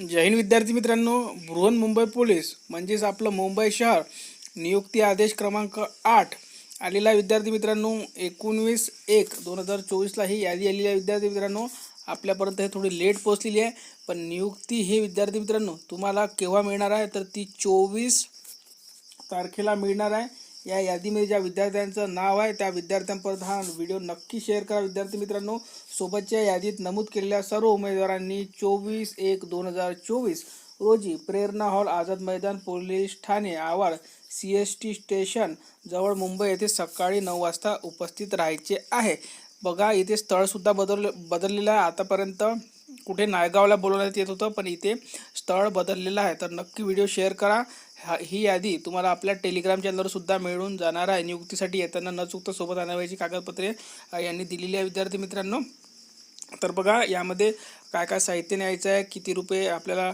जय हिंद विद्यार्थी मित्रांनो बृहन मुंबई पोलीस म्हणजेच आपलं मुंबई शहर नियुक्ती आदेश क्रमांक आठ आलेला विद्यार्थी मित्रांनो एकोणवीस एक दोन हजार चोवीसला ही यादी आलेली आहे विद्यार्थी मित्रांनो. आपल्यापर्यंत हे थोडी लेट पोहोचलेली आहे पण नियुक्ती ही विद्यार्थी मित्रांनो तुम्हाला केव्हा मिळणार आहे? तर ती चोवीस तारखेला मिळणार आहे. या यादीमध्ये ज्या विद्यार्थ्यांचं नाव आहे त्या विद्यार्थ्यांपर्यंत हा व्हिडिओ नक्की शेअर करा. विद्यार्थी मित्रांनो सोबतच्या यादीत नमूद केलेल्या सर्व उमेदवारांनी चोवीस एक दोन हजार चोवीस रोजी प्रेरणा हॉल आझाद मैदान पोलीस ठाणे आवाड सी एस टी स्टेशन जवळ मुंबई येथे सकाळी नऊ वाजता उपस्थित राहायचे आहे. बघा इथे स्थळसुद्धा बदल बदललेलं आहे. आतापर्यंत कुठे नायगावला बोलवण्यात येत होतं पण इथे स्थळ बदललेलं आहे. तर नक्की व्हिडिओ शेअर करा. हा ही यादी तुम्हाला आपल्या टेलिग्राम चॅनलवर सुद्धा मिळून जाणार आहे. नियुक्तीसाठी येताना न चुकता सोबत आणावयाची कागदपत्रे यांनी दिलेली आहे विद्यार्थी मित्रांनो. तर बघा यामध्ये काय काय साहित्य न्यायचं आहे किती रुपये आपल्याला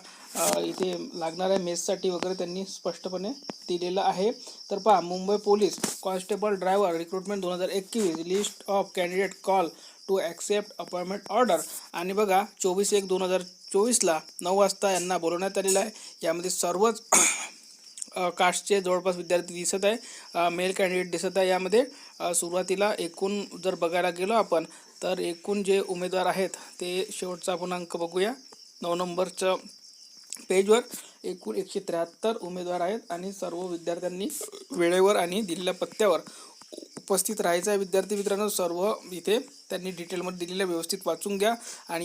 इथे लागणार आहे मेससाठी वगैरे त्यांनी स्पष्टपणे दिलेलं आहे. तर पहा Mumbai police constable driver recruitment दोन हजार एकवीस list of candidate call to accept appointment order आणि बघा चोवीस एक दोन हजार चोवीसला नऊ वाजता यांना बोलवण्यात आलेलं आहे. यामध्ये सर्वच कास्टचे जवळपास विद्यार्थी दिसत आहे. मेल कॅन्डिडेट दिसत आहे. यामध्ये सुरुवातीला एकूण जर बघायला गेलो आपण तर एकूण जे उमेदवार आहेत ते शेवटचा आपण अंक बघूया. नऊ नंबरचं पेजवर एकूण एकशे त्र्याहत्तर उमेदवार आहेत आणि सर्व विद्यार्थ्यांनी वेळेवर आणि दिलेल्या पत्त्यावर उपस्थित राहायचं आहे. विद्यार्थी मित्रांनो सर्व इथे त्यांनी डिटेलमध्ये दिलेलं व्यवस्थित वाचून घ्या आणि